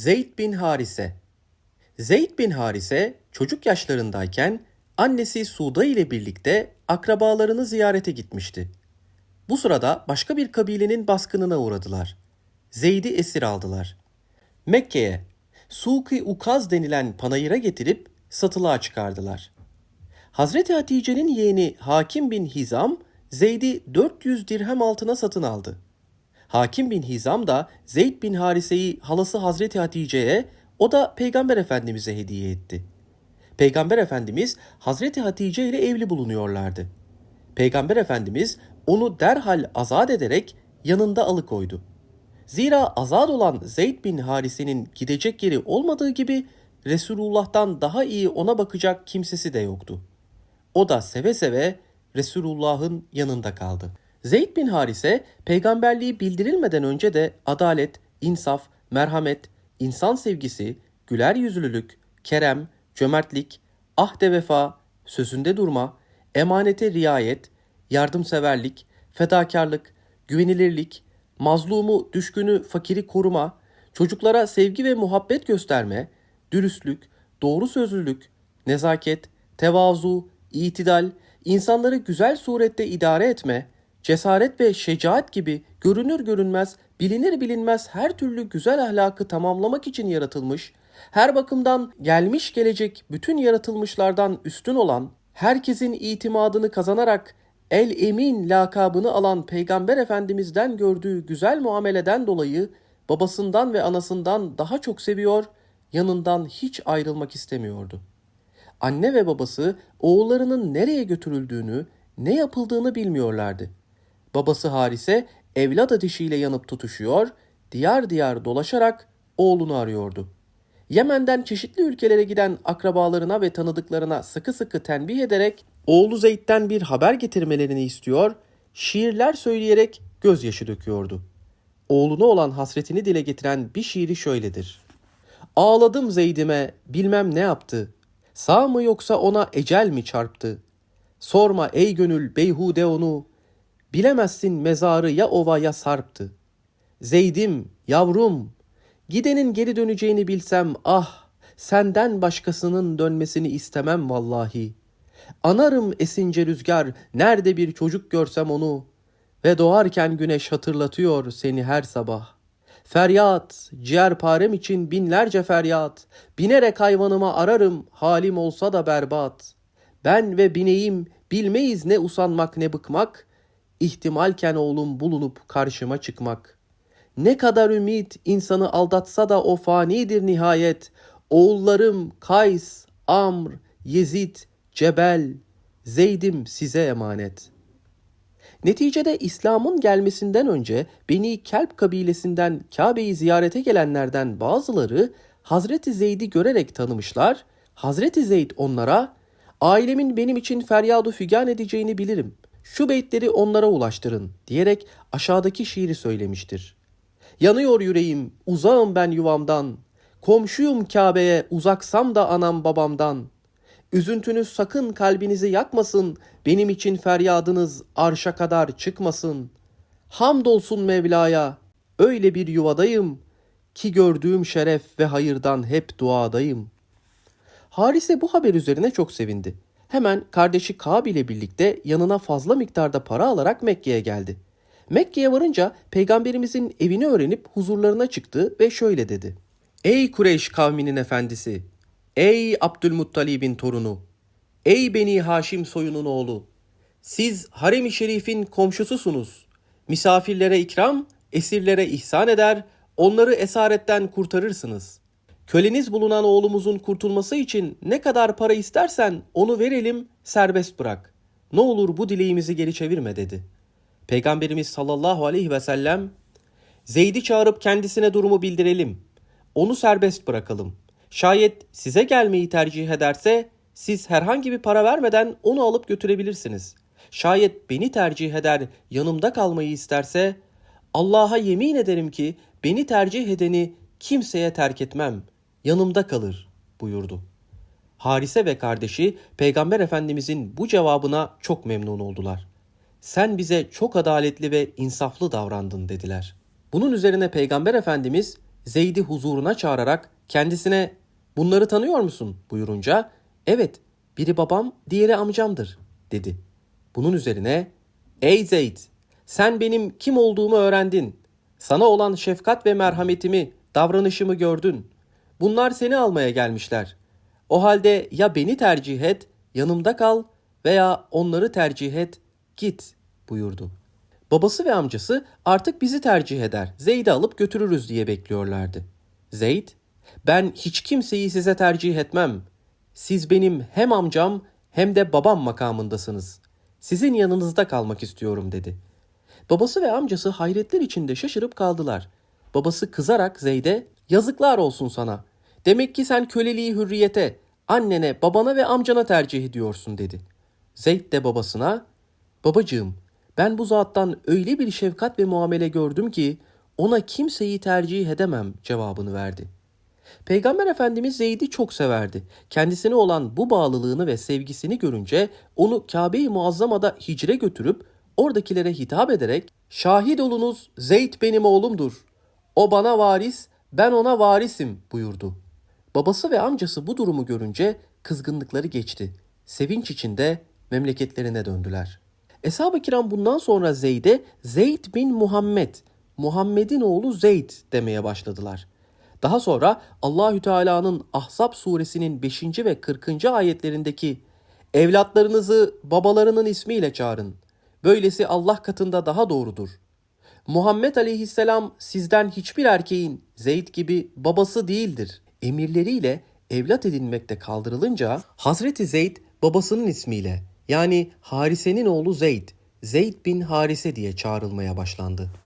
Zeyd bin Harise Zeyd bin Harise çocuk yaşlarındayken annesi Suda ile birlikte akrabalarını ziyarete gitmişti. Bu sırada başka bir kabilenin baskınına uğradılar. Zeyd'i esir aldılar. Mekke'ye Suki Ukaz denilen panayıra getirip satılığa çıkardılar. Hazreti Hatice'nin yeğeni Hakim bin Hizam Zeyd'i 400 dirhem altına satın aldı. Hakim bin Hizam da Zeyd bin Harise'yi halası Hazreti Hatice'ye, o da Peygamber Efendimiz'e hediye etti. Peygamber Efendimiz Hazreti Hatice ile evli bulunuyorlardı. Peygamber Efendimiz onu derhal azat ederek yanında alıkoydu. Zira azat olan Zeyd bin Harise'nin gidecek yeri olmadığı gibi Resulullah'tan daha iyi ona bakacak kimsesi de yoktu. O da seve seve Resulullah'ın yanında kaldı. Zeyd bin Harise peygamberliği bildirilmeden önce de adalet, insaf, merhamet, insan sevgisi, güler yüzlülük, kerem, cömertlik, ahde vefa, sözünde durma, emanete riayet, yardımseverlik, fedakarlık, güvenilirlik, mazlumu, düşkünü, fakiri koruma, çocuklara sevgi ve muhabbet gösterme, dürüstlük, doğru sözlülük, nezaket, tevazu, itidal, insanları güzel surette idare etme, cesaret ve şecaat gibi görünür görünmez, bilinir bilinmez her türlü güzel ahlakı tamamlamak için yaratılmış, her bakımdan gelmiş gelecek bütün yaratılmışlardan üstün olan, herkesin itimadını kazanarak El Emin lakabını alan Peygamber Efendimiz'den gördüğü güzel muameleden dolayı babasından ve anasından daha çok seviyor, yanından hiç ayrılmak istemiyordu. Anne ve babası oğullarının nereye götürüldüğünü, ne yapıldığını bilmiyorlardı. Babası Harise evlat ateşiyle yanıp tutuşuyor, diyar diyar dolaşarak oğlunu arıyordu. Yemen'den çeşitli ülkelere giden akrabalarına ve tanıdıklarına sıkı sıkı tenbih ederek oğlu Zeyd'den bir haber getirmelerini istiyor, şiirler söyleyerek gözyaşı döküyordu. Oğluna olan hasretini dile getiren bir şiiri şöyledir. Ağladım Zeyd'ime bilmem ne yaptı. Sağ mı yoksa ona ecel mi çarptı? Sorma ey gönül beyhude onu. Bilemezsin mezarı ya ova ya sarptı. Zeydim, yavrum, gidenin geri döneceğini bilsem ah, senden başkasının dönmesini istemem vallahi. Anarım esince rüzgar, nerede bir çocuk görsem onu. Ve doğarken güneş hatırlatıyor seni her sabah. Feryat, ciğerparem için binlerce feryat. Binerek hayvanıma ararım, halim olsa da berbat. Ben ve bineğim bilmeyiz ne usanmak ne bıkmak. İhtimalken oğlum bulunup karşıma çıkmak. Ne kadar ümit insanı aldatsa da o fanidir nihayet. Oğullarım Kays, Amr, Yezid, Cebel, Zeyd'im size emanet.'' Neticede İslam'ın gelmesinden önce Beni Kelp kabilesinden Kabe'yi ziyarete gelenlerden bazıları Hazreti Zeyd'i görerek tanımışlar. Hazreti Zeyd onlara ailemin benim için feryadu figan edeceğini bilirim. Şu beytleri onlara ulaştırın diyerek aşağıdaki şiiri söylemiştir. Yanıyor yüreğim, uzağım ben yuvamdan. Komşuyum Kabe'ye, uzaksam da anam babamdan.'' Üzüntünüz sakın kalbinizi yakmasın, benim için feryadınız arşa kadar çıkmasın. Hamdolsun Mevla'ya, öyle bir yuvadayım ki gördüğüm şeref ve hayırdan hep duadayım. Harise bu haber üzerine çok sevindi. Hemen kardeşi Kab ile birlikte yanına fazla miktarda para alarak Mekke'ye geldi. Mekke'ye varınca peygamberimizin evini öğrenip huzurlarına çıktı ve şöyle dedi. Ey Kureyş kavminin efendisi! Ey Abdülmuttalib'in torunu! Ey Beni Haşim soyunun oğlu! Siz harem-i şerifin komşususunuz. Misafirlere ikram, esirlere ihsan eder, onları esaretten kurtarırsınız. Köleniz bulunan oğlumuzun kurtulması için ne kadar para istersen onu verelim, serbest bırak. Ne olur bu dileğimizi geri çevirme dedi. Peygamberimiz sallallahu aleyhi ve sellem, Zeyd'i çağırıp kendisine durumu bildirelim. Onu serbest bırakalım. Şayet size gelmeyi tercih ederse siz herhangi bir para vermeden onu alıp götürebilirsiniz. Şayet beni tercih eder, yanımda kalmayı isterse Allah'a yemin ederim ki beni tercih edeni kimseye terk etmem. Yanımda kalır buyurdu. Harise ve kardeşi Peygamber Efendimizin bu cevabına çok memnun oldular. Sen bize çok adaletli ve insaflı davrandın dediler. Bunun üzerine Peygamber Efendimiz Zeyd'i huzuruna çağırarak kendisine bunları tanıyor musun buyurunca evet biri babam diğeri amcamdır dedi. Bunun üzerine ey Zeyd sen benim kim olduğumu öğrendin. Sana olan şefkat ve merhametimi, davranışımı gördün. Bunlar seni almaya gelmişler. O halde ya beni tercih et, yanımda kal veya onları tercih et, git buyurdu. Babası ve amcası artık bizi tercih eder, Zeyd'i alıp götürürüz diye bekliyorlardı. Zeyd, ben hiç kimseyi size tercih etmem. Siz benim hem amcam hem de babam makamındasınız. Sizin yanınızda kalmak istiyorum dedi. Babası ve amcası hayretler içinde şaşırıp kaldılar. Babası kızarak Zeyd'e yazıklar olsun sana. Demek ki sen köleliği hürriyete, annene, babana ve amcana tercih ediyorsun dedi. Zeyd de babasına babacığım ben bu zattan öyle bir şefkat ve muamele gördüm ki ona kimseyi tercih edemem cevabını verdi. Peygamber Efendimiz Zeyd'i çok severdi. Kendisine olan bu bağlılığını ve sevgisini görünce onu Kabe-i Muazzama'da hicre götürüp oradakilere hitap ederek şahit olunuz Zeyd benim oğlumdur. O bana varis, ben ona varisim buyurdu. Babası ve amcası bu durumu görünce kızgınlıkları geçti. Sevinç içinde memleketlerine döndüler. Eshab-ı kiram bundan sonra Zeyd'e Zeyd bin Muhammed, Muhammed'in oğlu Zeyd demeye başladılar. Daha sonra Allahü Teala'nın Ahzab suresinin 5. ve 40. ayetlerindeki evlatlarınızı babalarının ismiyle çağırın. Böylesi Allah katında daha doğrudur. Muhammed aleyhisselam sizden hiçbir erkeğin Zeyd gibi babası değildir. Emirleriyle evlat edinmekte kaldırılınca Hazreti Zeyd babasının ismiyle yani Harise'nin oğlu Zeyd, Zeyd bin Harise diye çağrılmaya başlandı.